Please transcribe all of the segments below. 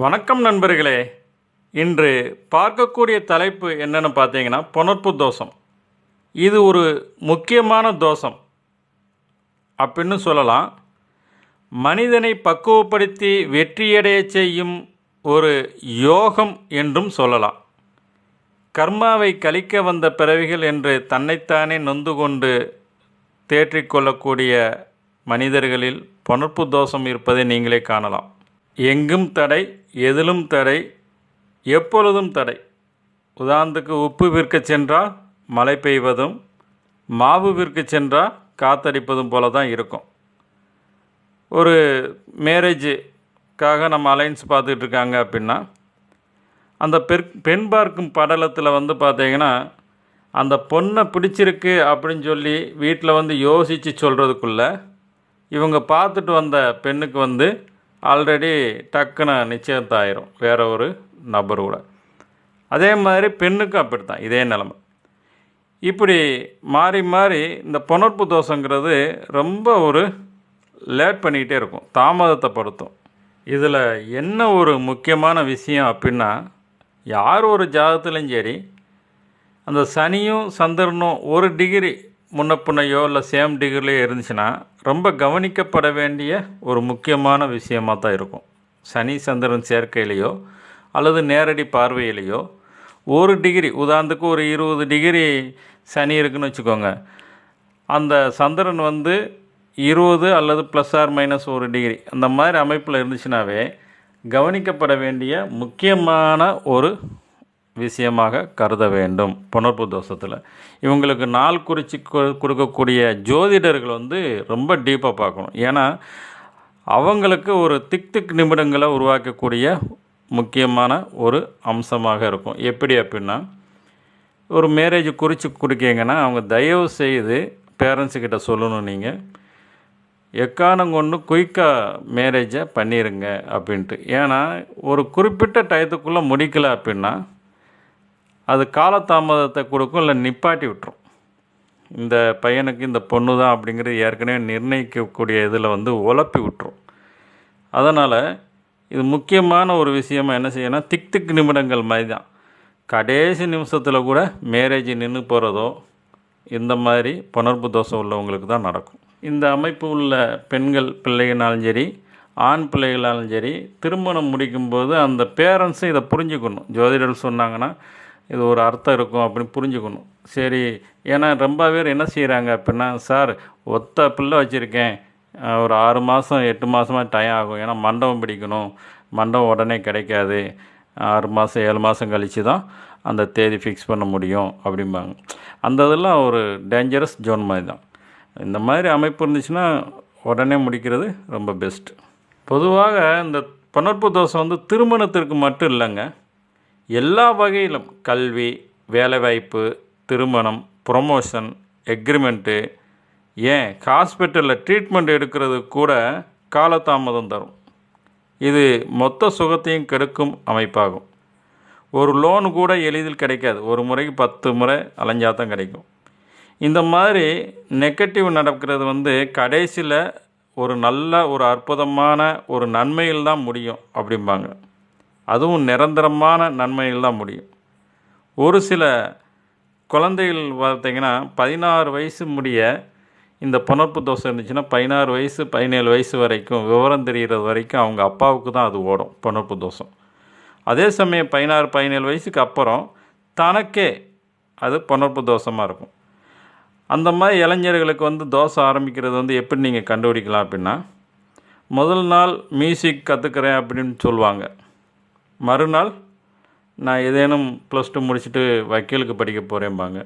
வணக்கம் நண்பர்களே. இன்று பார்க்கக்கூடிய தலைப்பு என்னன்னு பார்த்தீங்கன்னா புணர்ப்பு தோஷம். இது ஒரு முக்கியமான தோஷம். அப்படின்னு சொல்லலாம். மனிதனை பக்குவப்படுத்தி வெற்றியடையச் செய்யும் ஒரு யோகம் என்றும் சொல்லலாம். கர்மாவை கழிக்க வந்த பிறவிகள் என்று தன்னைத்தானே நொந்து கொண்டு தேற்றிக்கொள்ளக்கூடிய மனிதர்களில் புணர்ப்பு தோஷம் இருப்பதை நீங்களே காணலாம். எங்கும் தடை எதிலும் தடை எப்பொழுதும் தடை. உதாரணத்துக்கு உப்பு விற்க சென்றால் மழை பெய்வதும் மாவு விற்க சென்றால் காத்தடிப்பதும் போல தான் இருக்கும். ஒரு மேரேஜுக்காக நம்ம அலைன்ஸ் பார்த்துட்டு இருக்காங்க அப்படின்னா அந்த பெர் பெண் பார்க்கும் படலத்தில் வந்து பார்த்தீங்கன்னா அந்த பொண்ணை பிடிச்சிருக்கு அப்படின்னு சொல்லி வீட்டில் வந்து யோசித்து சொல்கிறதுக்குள்ள இவங்க பார்த்துட்டு வந்த பெண்ணுக்கு வந்து ஆல்ரெடி டக்குன்னு நிச்சயத்தாயிரும் வேற ஒரு நபர் கூட. அதே மாதிரி பெண்ணுக்கும் அப்படி தான் இதே நிலமை. இப்படி மாறி மாறி இந்த புணர்ப்பு தோஷங்கிறது ரொம்ப ஒரு லேட் பண்ணிக்கிட்டே இருக்கும். தாமதத்தை படுத்தும் இதில் என்ன ஒரு முக்கியமான விஷயம் அப்படின்னா யார் ஒரு ஜாதகத்துலேயும் சரி அந்த சனியும் சந்திரனும் ஒரு டிகிரி முன்னப்புன்னையோ இல்லை சேம் டிகிரிலையோ இருந்துச்சுன்னா ரொம்ப கவனிக்கப்பட வேண்டிய ஒரு முக்கியமான விஷயமாக தான் இருக்கும். சனி சந்திரன் சேர்க்கையிலையோ அல்லது நேரடி பார்வையிலையோ ஒரு டிகிரி உதாரணத்துக்கு ஒரு இருபது டிகிரி சனி இருக்குன்னு வச்சுக்கோங்க. அந்த சந்திரன் வந்து இருபது அல்லது ப்ளஸ் ஆர் மைனஸ் ஒரு டிகிரி அந்த மாதிரி அமைப்பில் இருந்துச்சுனாவே கவனிக்கப்பட வேண்டிய முக்கியமான ஒரு விஷயமாக கருத வேண்டும். புணர்ப்பு தோஷத்தில். இவங்களுக்கு நாள் குறித்து கொ- கொடுக்கக்கூடிய ஜோதிடர்கள் வந்து ரொம்ப டீப்பாக பார்க்கணும். ஏன்னா அவங்களுக்கு ஒரு திக் திக் நிமிடங்களை உருவாக்கக்கூடிய முக்கியமான ஒரு அம்சமாக இருக்கும். எப்படி அப்படின்னா ஒரு மேரேஜ் குறித்து கொடுக்கீங்கன்னா அவங்க தயவு செய்து பேரண்ட்ஸுக்கிட்ட சொல்லணும் நீங்கள் எக்காரணம் கொண்டு குயிக்காக மேரேஜை பண்ணிடுங்க அப்படின்ட்டு. ஏன்னா ஒரு குறிப்பிட்ட டயத்துக்குள்ளே முடிக்கலை அப்படின்னா அது காலதாமதத்தை கொடுக்கும் இல்லை நிப்பாட்டி விட்டுரும். இந்த பையனுக்கு இந்த பொண்ணு தான் அப்படிங்கிறது ஏற்கனவே நிர்ணயிக்கக்கூடிய இதில் வந்து உழப்பி விட்டுரும். அதனால் இது முக்கியமான ஒரு விஷயமாக என்ன செய்யணும் திக் திக் நிமிடங்கள் மாதிரி தான் கடைசி நிமிஷத்தில் கூட மேரேஜ் நின்று போகிறதோ இந்த மாதிரி புணர்ப்பு தோஷம் உள்ளவங்களுக்கு தான் நடக்கும். இந்த அமைப்பு உள்ள பெண்கள் பிள்ளைகளாலும் சரி ஆண் பிள்ளைகளாலும் சரி திருமணம் முடிக்கும்போது அந்த பேரண்ட்ஸும் இதை புரிஞ்சுக்கணும். ஜோதிடர் சொன்னாங்கன்னா இது ஒரு அர்த்தம் இருக்கும் அப்படின்னு புரிஞ்சுக்கணும். சரி ஏன்னா ரொம்ப பேர் என்ன செய்கிறாங்க அப்படின்னா சார் ஒத்த பிள்ளை வச்சுருக்கேன். ஒரு ஆறு மாதம் எட்டு மாதமாக டைம் ஆகும். ஏன்னா மண்டபம் பிடிக்கணும். மண்டபம் உடனே கிடைக்காது. ஆறு மாதம் ஏழு மாதம் கழித்து தான் அந்த தேதி ஃபிக்ஸ் பண்ண முடியும் அப்படிம்பாங்க. அந்த இதெல்லாம் ஒரு டேஞ்சரஸ் ஜோன் மாதிரி தான். இந்த மாதிரி அமைப்பு இருந்துச்சுன்னா உடனே முடிக்கிறது ரொம்ப பெஸ்ட்டு பொதுவாக இந்த புணர்ப்பு தோசை வந்து திருமணத்திற்கு மட்டும் இல்லைங்க. எல்லா வகையிலும் கல்வி வேலைவாய்ப்பு திருமணம் ப்ரொமோஷன் எக்ரிமெண்ட்டு ஏன் ஹாஸ்பிட்டலில் ட்ரீட்மெண்ட் எடுக்கிறது கூட காலதாமதம் தரும். இது மொத்த சுகத்தையும் கெடுக்கும் அமைப்பாகும். ஒரு லோன் கூட எளிதில் கிடைக்காது. ஒரு முறைக்கு பத்து முறை அலைஞ்சாதான் கிடைக்கும். இந்த மாதிரி நெகட்டிவ் நடக்கிறது வந்து கடைசியில் ஒரு நல்ல ஒரு அற்புதமான ஒரு நன்மையில் தான் முடியும் அப்படிம்பாங்க. அதுவும் நிரந்தரமான நன்மையில் தான் முடியும். ஒரு சில குழந்தைகள் பார்த்தீங்கன்னா பதினாறு வயசு முடிய இந்த புணர்ப்பு தோசை இருந்துச்சுன்னா பதினாறு வயசு பதினேழு வயசு வரைக்கும் விவரம் தெரிகிறது வரைக்கும் அவங்க அப்பாவுக்கு தான் அது ஓடும் புணர்ப்பு தோஷம் அதே சமயம் பதினாறு பதினேழு வயசுக்கு அப்புறம் தனக்கே அது புணர்ப்பு தோஷமாக இருக்கும். அந்த மாதிரி இளைஞர்களுக்கு வந்து தோசை ஆரம்பிக்கிறது வந்து எப்படி நீங்கள் கண்டுபிடிக்கலாம் அப்படின்னா முதல் நாள் மியூசிக் கற்றுக்கிறேன் அப்படின்னு சொல்லுவாங்க. மறுநாள் நான் ஏதேனும் ப்ளஸ் டூ முடிச்சுட்டு வக்கீலுக்கு படிக்க போகிறேம்பாங்க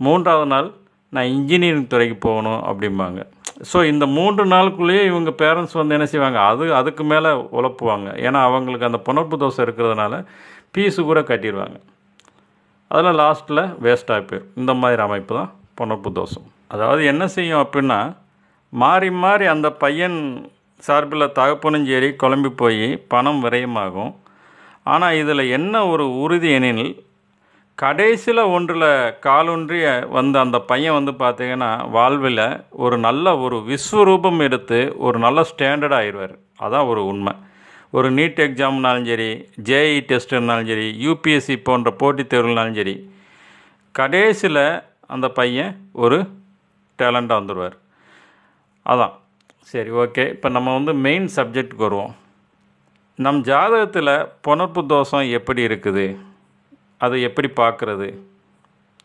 மூன்றாவது நாள் நான் இன்ஜினியரிங் துறைக்கு போகணும் அப்படிம்பாங்க. ஸோ இந்த மூன்று நாளுக்குள்ளேயே இவங்க பேரண்ட்ஸ் வந்து என்ன செய்வாங்க? அது அதுக்கு மேலே உழப்புவாங்க. ஏன்னா அவங்களுக்கு அந்த புணர்ப்பு தோசை இருக்கிறதுனால பீஸு கூட கட்டிடுவாங்க அதெல்லாம் லாஸ்ட்டில் வேஸ்ட்டாக போயிடும் இந்த மாதிரி அமைப்பு தான் புணர்ப்பு தோஷம் அதாவது என்ன செய்யும் அப்படின்னா மாறி மாறி அந்த பையன் சார்பில் தகப்பனும் சரி குழம்பி போய் பணம் விரயமாகும். ஆனால் இதில் என்ன ஒரு உறுதி எனில் கடைசியில் ஒன்றில் காலொன்றிய வந்த அந்த பையன் வந்து பார்த்தீங்கன்னா வாழ்வில் ஒரு நல்ல ஒரு விஸ்வரூபம் எடுத்து ஒரு நல்ல ஸ்டாண்டர்ட் ஆயிடுவார் அதான் ஒரு உண்மை. ஒரு நீட் எக்ஸாம்னாலும் சரி ஜேஇ டெஸ்ட்டுனாலும் சரி யூபிஎஸ்சி போன்ற போட்டித் தேர்வுனாலும் சரி கடைசியில் அந்த பையன் ஒரு டேலண்ட்டாக வந்துடுவார் அதான். சரி ஓகே இப்போ நம்ம வந்து மெயின் சப்ஜெக்ட்டுக்கு வருவோம். நம் ஜாதகத்தில் புணர்ப்பு தோஷம் எப்படி இருக்குது? அதை எப்படி பார்க்குறது?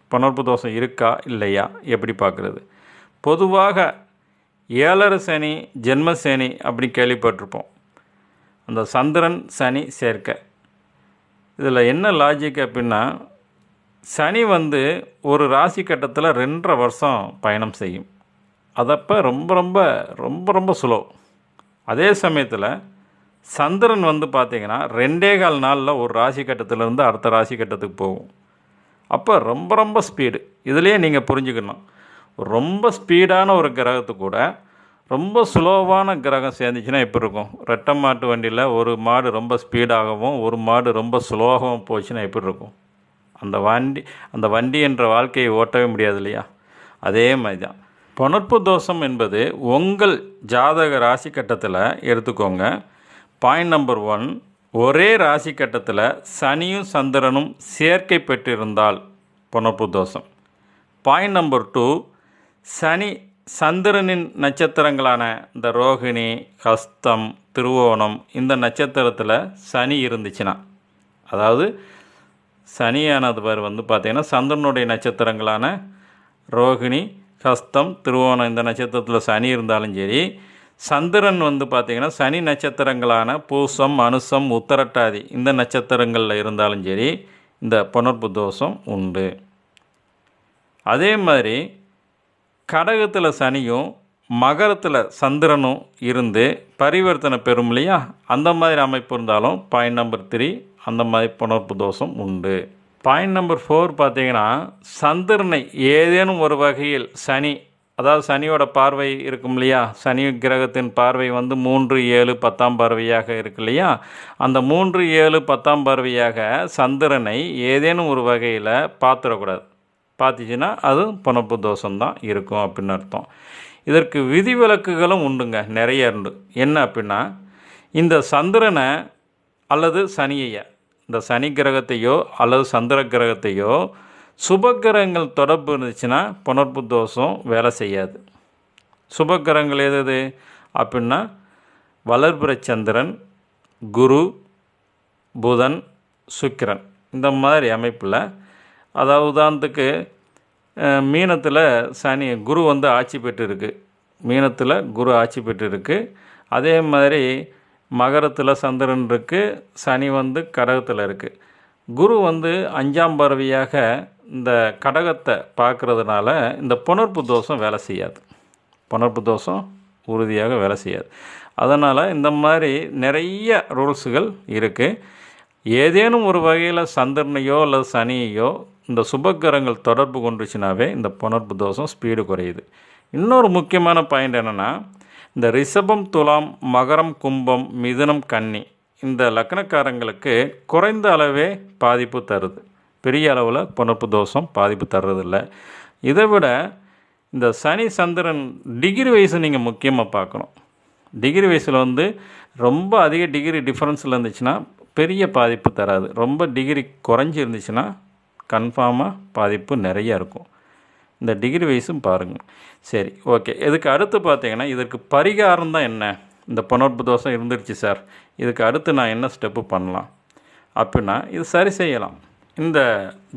புணர்ப்பு தோஷம் இருக்கா? இல்லையா? எப்படி பார்க்குறது? பொதுவாக ஏழரை சனி ஜென்ம சனி அப்படி கேள்விப்பட்டிருப்போம். அந்த சந்திரன் சனி சேர்க்கை. இதில் என்ன லாஜிக் அப்படின்னா சனி வந்து ஒரு ராசி கட்டத்தில் ரெண்டரை வருஷம் பயணம் செய்யும். அதப்போ ரொம்ப ரொம்ப ரொம்ப ரொம்ப ஸ்லோ அதே சமயத்தில் சந்திரன் வந்து பார்த்திங்கன்னா ரெண்டே கால் நாளில் ஒரு ராசி கட்டத்திலேருந்து அடுத்த ராசி கட்டத்துக்கு போகும். அப்போ ரொம்ப ரொம்ப ஸ்பீடு இதுலேயே நீங்கள் புரிஞ்சுக்கணும். ரொம்ப ஸ்பீடான ஒரு கிரகத்து கூட ரொம்ப ஸ்லோவான கிரகம் சேர்ந்துச்சுன்னா எப்படி இருக்கும்? ரெட்டை மாட்டு வண்டியில் ஒரு மாடு ரொம்ப ஸ்பீடாகவும் ஒரு மாடு ரொம்ப ஸ்லோவாகவும் போச்சுன்னா எப்படி இருக்கும்? அந்த வண்டி அந்த வண்டி என்ற வாழ்க்கையை ஓட்டவே முடியாது இல்லையா? அதே மாதிரி தான் புணர்ப்பு தோஷம் என்பது உங்கள் ஜாதக ராசி கட்டத்தில் எடுத்துக்கோங்க. பாயிண்ட் நம்பர் ஒன் ஒரே ராசி கட்டத்தில் சனியும் சந்திரனும் சேர்க்கை பெற்றிருந்தால் புனப்பு தோஷம் பாயிண்ட் நம்பர் டூ சனி சந்திரனின் நட்சத்திரங்களான இந்த ரோகிணி ஹஸ்தம் திருவோணம் இந்த நட்சத்திரத்தில் சனி இருந்துச்சுன்னா அதாவது சனியானது பேர் வந்து பார்த்திங்கன்னா சந்திரனுடைய நட்சத்திரங்களான ரோகிணி ஹஸ்தம் திருவோணம் இந்த நட்சத்திரத்தில் சனி இருந்தாலும் சரி சந்திரன் வந்து பார்த்திங்கன்னா சனி நட்சத்திரங்களான பூசம் அனுசம் உத்தரட்டாதி இந்த நட்சத்திரங்களில் இருந்தாலும் சரி இந்த புணர்ப்பு தோஷம் உண்டு. அதே மாதிரி கடகத்தில் சனியும் மகரத்தில் சந்திரனும் இருந்து பரிவர்த்தனை பெறும் இல்லையா? அந்த மாதிரி அமைப்பு இருந்தாலும் பாயிண்ட் நம்பர் த்ரீ அந்த மாதிரி புணர்ப்பு தோஷம் உண்டு. பாயிண்ட் நம்பர் ஃபோர் பார்த்திங்கன்னா சந்திரனை ஏதேனும் ஒரு வகையில் சனி அதாவது சனியோட பார்வை இருக்கும் இல்லையா? சனி கிரகத்தின் பார்வை வந்து மூன்று ஏழு பத்தாம் பார்வையாக இருக்கு இல்லையா? அந்த மூன்று ஏழு பத்தாம் பார்வையாக சந்திரனை ஏதேனும் ஒரு வகையில் பார்த்துடக்கூடாது. பார்த்துச்சுன்னா அது புனப்பு தோஷம்தான் இருக்கும் அப்படின்னு அர்த்தம். இதற்கு விதிவிலக்குகளும் உண்டுங்க நிறைய உண்டு. என்ன அப்படின்னா இந்த சந்திரனை அல்லது சனியைய இந்த சனி கிரகத்தையோ அல்லது சந்திர கிரகத்தையோ சுபக்கிரகங்கள் தொடர்பு இருந்துச்சுன்னா புணர்ப்பு தோஷம் வேலை செய்யாது. சுபக்கிரகங்கள் எது எது அப்படின்னா வளர்பிற சந்திரன் குரு புதன் சுக்கிரன். இந்த மாதிரி அமைப்பில் அதாவது உதாரணத்துக்கு மீனத்தில் சனி குரு வந்து ஆட்சி பெற்றிருக்கு. மீனத்தில் குரு ஆட்சி பெற்றிருக்கு. அதே மாதிரி மகரத்தில் சந்திரன் இருக்குது சனி வந்து கடகத்தில் இருக்குது குரு வந்து அஞ்சாம் பறவையாக இந்த கடகத்தை பார்க்குறதுனால இந்த புணர்ப்பு தோஷம் வேலை செய்யாது. புணர்ப்பு தோஷம் உறுதியாக வேலை செய்யாது. அதனால் இந்த மாதிரி நிறைய ரூல்ஸுகள் இருக்குது ஏதேனும் ஒரு வகையில் சந்திரனையோ அல்லது சனியையோ இந்த சுபக்கிரங்கள் தொடர்பு கொண்டுச்சுனாவே இந்த புணர்ப்பு தோஷம் ஸ்பீடு குறையுது. இன்னொரு முக்கியமான பாயிண்ட் என்னென்னா இந்த ரிஷபம் துலாம் மகரம் கும்பம் மிதுனம் கன்னி இந்த லக்னக்காரங்களுக்கு குறைந்த அளவே பாதிப்பு தருது. பெரிய அளவில் புணர்ப்பு தோஷம் பாதிப்பு தர்றதில்ல. இதை விட இந்த சனி சந்திரன் டிகிரி வயசு நீங்கள் முக்கியமாக பார்க்கணும். டிகிரி வயசில் வந்து ரொம்ப அதிக டிகிரி டிஃப்ரென்ஸில் இருந்துச்சுன்னா பெரிய பாதிப்பு தராது. ரொம்ப டிகிரி குறைஞ்சி இருந்துச்சுன்னா கன்ஃபார்மாக பாதிப்பு நிறைய இருக்கும். இந்த டிகிரி வைஸும் பாருங்கள் சரி ஓகே இதுக்கு அடுத்து பார்த்தீங்கன்னா இதற்கு பரிகாரம் தான் என்ன? இந்த புனர்ப்பு தோஷம் இருந்துருச்சு சார். இதுக்கு அடுத்து நான் என்ன ஸ்டெப்பு பண்ணலாம்? அப்படின்னா இது சரி செய்யலாம். இந்த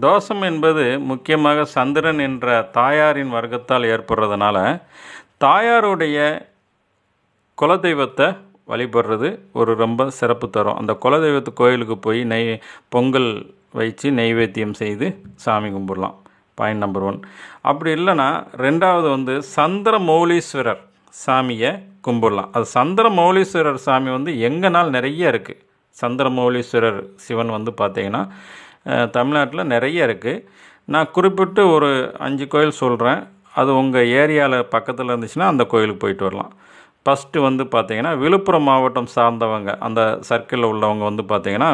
தோஷம் என்பது முக்கியமாக சந்திரன் என்ற தாயாரின் வர்க்கத்தால் ஏற்படுறதுனால தாயாருடைய குலதெய்வத்தை வழிபடுறது ஒரு ரொம்ப சிறப்பு தரும். அந்த குலதெய்வத்து கோயிலுக்கு போய் நெய் பொங்கல் வச்சு நெய்வேத்தியம் செய்து சாமி கும்பிடலாம். பாயிண்ட் நம்பர் ஒன் அப்படி இல்லைன்னா ரெண்டாவது வந்து சந்திர மௌலீஸ்வரர் சாமியை கும்பிடலாம். அது சந்திர மௌலீஸ்வரர் சாமி வந்து எங்கனால் நிறைய இருக்குது சந்திர மௌலீஸ்வரர் சிவன் வந்து பார்த்திங்கன்னா தமிழ்நாட்டில் நிறைய இருக்குது நான் குறிப்பிட்டு ஒரு அஞ்சு கோயில் சொல்கிறேன் அது உங்கள் ஏரியாவில் பக்கத்தில் இருந்துச்சுன்னா அந்த கோயிலுக்கு போயிட்டு வரலாம். ஃபஸ்ட்டு வந்து பார்த்திங்கன்னா விழுப்புரம் மாவட்டம் சார்ந்தவங்க அந்த சர்க்கிளில் உள்ளவங்க வந்து பார்த்திங்கன்னா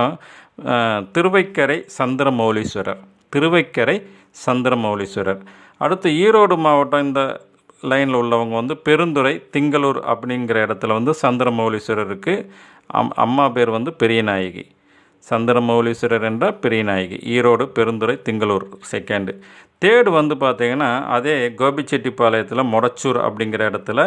திருவைக்கரை சந்திரமௌலீஸ்வரர். திருவைக்கரை சந்திரமௌலீஸ்வரர். அடுத்து ஈரோடு மாவட்டம் இந்த லைனில் உள்ளவங்க வந்து பெருந்துறை திங்களூர் அப்படிங்கிற இடத்துல வந்து சந்திரமௌலீஸ்வரர் இருக்குது அம் அம்மா பேர் வந்து பெரிய நாயகி. சந்திரமௌலீஸ்வரர் என்ற பெரிய நாயகி ஈரோடு பெருந்துறை திங்களூர் செகண்டு தேர்டு வந்து பார்த்திங்கன்னா அதே கோபிச்செட்டிப்பாளையத்தில் மொடச்சூர் அப்படிங்கிற இடத்துல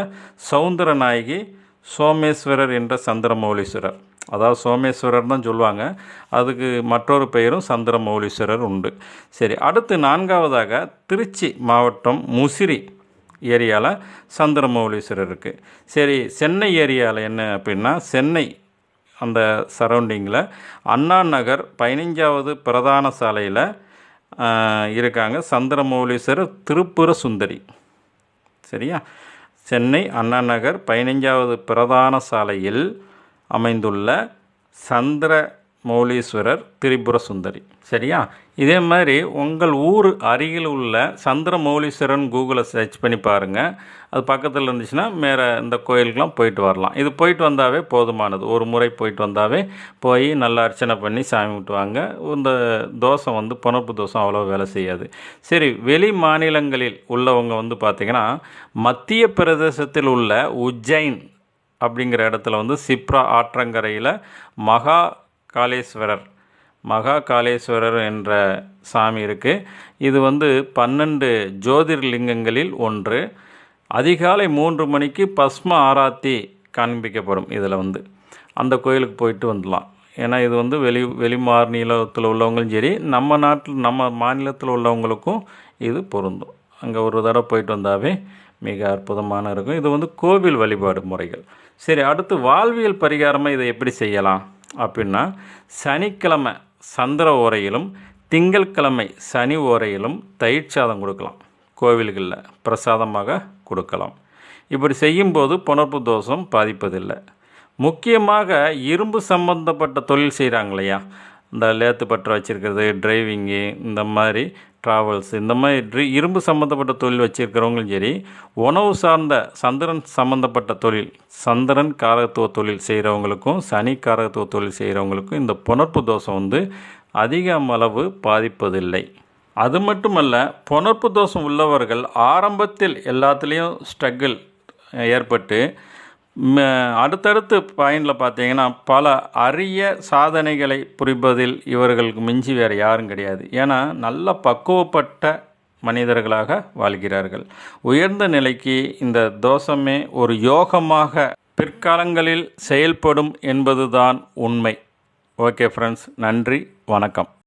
சவுந்தர நாயகி சோமேஸ்வரர் என்ற சந்திரமௌலீஸ்வரர். அதாவது சோமேஸ்வரர் தான் சொல்லுவாங்க. அதுக்கு மற்றொரு பெயரும் சந்திரமௌலீஸ்வரர் உண்டு. சரி அடுத்து நான்காவதாக திருச்சி மாவட்டம் முசிறி ஏரியாவில் சந்திரமௌலீஸ்வரர் இருக்குது சரி சென்னை ஏரியாவில் என்ன அப்படின்னா சென்னை அந்த சரௌண்டிங்கில் அண்ணா நகர் பதினஞ்சாவது பிரதான சாலையில் இருக்காங்க. சந்திரமௌலீஸ்வரர் திருப்புர சுந்தரி சரியா? சென்னை அண்ணா நகர் பதினஞ்சாவது பிரதான சாலையில் அமைந்துள்ள சந்திர மௌலீஸ்வரர் திரிபுர சுந்தரி சரியா? இதே மாதிரி உங்கள் ஊர் அருகில் உள்ள சந்திர மௌலீஸ்வரன் கூகுளில் சர்ச் பண்ணி பாருங்கள் அது பக்கத்தில் இருந்துச்சுன்னா மேலே இந்த கோயிலுக்கெலாம் போயிட்டு வரலாம். இது போயிட்டு வந்தாவே போதுமானது. ஒரு முறை போயிட்டு வந்தாவே போய் நல்லா அர்ச்சனை பண்ணி சாமி விட்டுவாங்க இந்த தோசை வந்து புனப்பு தோசை அவ்வளோ வேலை செய்யாது. சரி வெளி மாநிலங்களில் உள்ளவங்க வந்து பார்த்திங்கன்னா மத்திய பிரதேசத்தில் உள்ள உஜ்ஜைன் அப்படிங்கிற இடத்துல வந்து சிப்ரா ஆற்றங்கரையில் மகா காளேஸ்வரர். மகா காளேஸ்வரர் என்ற சாமி இருக்குது இது வந்து பன்னெண்டு ஜோதிர்லிங்கங்களில் ஒன்று. அதிகாலை மூன்று மணிக்கு பஸ்ம ஆராத்தி காண்பிக்கப்படும் இதில் வந்து. அந்த கோயிலுக்கு போயிட்டு வந்துடலாம். ஏன்னா இது வந்து வெளி வெளி மாநிலத்தில் உள்ளவங்களும் சரி நம்ம நாட்டில் நம்ம மாநிலத்தில் உள்ளவங்களுக்கும் இது பொருந்தும். அங்கே ஒரு தடவை போயிட்டு வந்தாவே மிக அற்புதமான இருக்கும். இது வந்து கோவில் வழிபாடு முறைகள். சரி அடுத்து வாழ்வியல் பரிகாரமாக இதை எப்படி செய்யலாம்? அப்படின்னா சனிக்கிழமை சந்திர ஓரையிலும் திங்கட்கிழமை சனி ஓரையிலும் தயிர் சாதம் கொடுக்கலாம். கோவில்களில் பிரசாதமாக கொடுக்கலாம். இப்படி செய்யும்போது புணர்ப்பு தோஷம் பாதிப்பதில்லை. முக்கியமாக இரும்பு சம்பந்தப்பட்ட தொழில் செய்கிறாங்க இல்லையா? இந்த லேத்து பற்ற வச்சுருக்கிறது டிரைவிங்கு இந்த மாதிரி ட்ராவல்ஸ் இந்த மாதிரி இரும்பு சம்மந்தப்பட்ட தொழில் வச்சுருக்கிறவங்களும் சரி உணவு சார்ந்த சந்திரன் சம்மந்தப்பட்ட தொழில் சந்திரன் காரகத்துவ தொழில் செய்கிறவங்களுக்கும் சனி காரகத்துவ தொழில் செய்கிறவங்களுக்கும் இந்த புணர்ப்பு தோஷம் வந்து அதிக அளவு பாதிப்பதில்லை. அது மட்டுமல்ல புணர்ப்பு தோஷம் உள்ளவர்கள் ஆரம்பத்தில் எல்லாத்துலேயும் ஸ்ட்ரகிள் ஏற்பட்டு அடுத்தடுத்து பாயிண்டில் பார்த்தீங்கன்னா பல அரிய சாதனைகளை புரிப்பதில் இவர்களுக்கு மிஞ்சி வேறு யாரும் கிடையாது. ஏன்னா நல்ல பக்குவப்பட்ட மனிதர்களாக வாழ்கிறார்கள். உயர்ந்த நிலைக்கு இந்த தோஷமே ஒரு யோகமாக பிற்காலங்களில் செயல்படும் என்பதுதான் உண்மை. ஓகே ஃப்ரெண்ட்ஸ் நன்றி வணக்கம்.